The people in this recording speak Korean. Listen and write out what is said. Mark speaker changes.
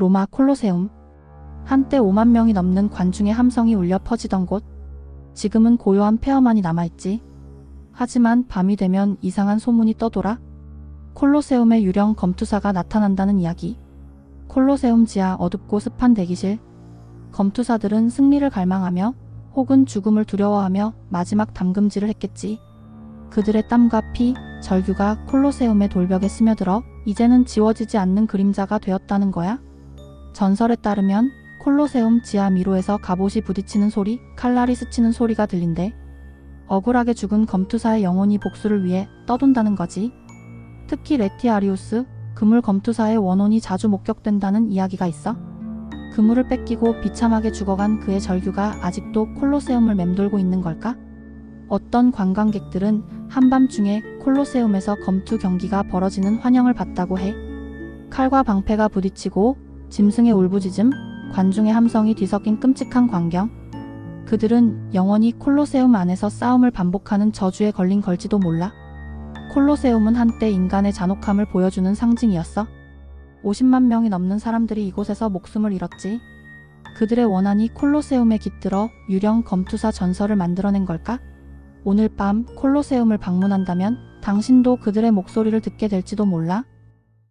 Speaker 1: 로마 콜로세움. 한때 5만 명이 넘는 관중의 함성이 울려 퍼지던 곳. 지금은 고요한 폐허만이 남아있지. 하지만 밤이 되면 이상한 소문이 떠돌아. 콜로세움의 유령 검투사가 나타난다는 이야기. 콜로세움 지하 어둡고 습한 대기실. 검투사들은 승리를 갈망하며 혹은 죽음을 두려워하며 마지막 담금질을 했겠지. 그들의 땀과 피, 절규가 콜로세움의 돌벽에 스며들어 이제는 지워지지 않는 그림자가 되었다는 거야. 전설에 따르면 콜로세움 지하 미로에서 갑옷이 부딪히는 소리, 칼날이 스치는 소리가 들린대. 억울하게 죽은 검투사의 영혼이 복수를 위해 떠돈다는 거지. 특히 레티아리우스, 그물 검투사의 원혼이 자주 목격된다는 이야기가 있어. 그물을 뺏기고 비참하게 죽어간 그의 절규가 아직도 콜로세움을 맴돌고 있는 걸까? 어떤 관광객들은 한밤중에 콜로세움에서 검투 경기가 벌어지는 환영을 봤다고 해. 칼과 방패가 부딪히고 짐승의 울부짖음, 관중의 함성이 뒤섞인 끔찍한 광경. 그들은 영원히 콜로세움 안에서 싸움을 반복하는 저주에 걸린 걸지도 몰라. 콜로세움은 한때 인간의 잔혹함을 보여주는 상징이었어. 50만 명이 넘는 사람들이 이곳에서 목숨을 잃었지. 그들의 원한이 콜로세움에 깃들어 유령 검투사 전설을 만들어낸 걸까? 오늘 밤 콜로세움을 방문한다면 당신도 그들의 목소리를 듣게 될지도 몰라.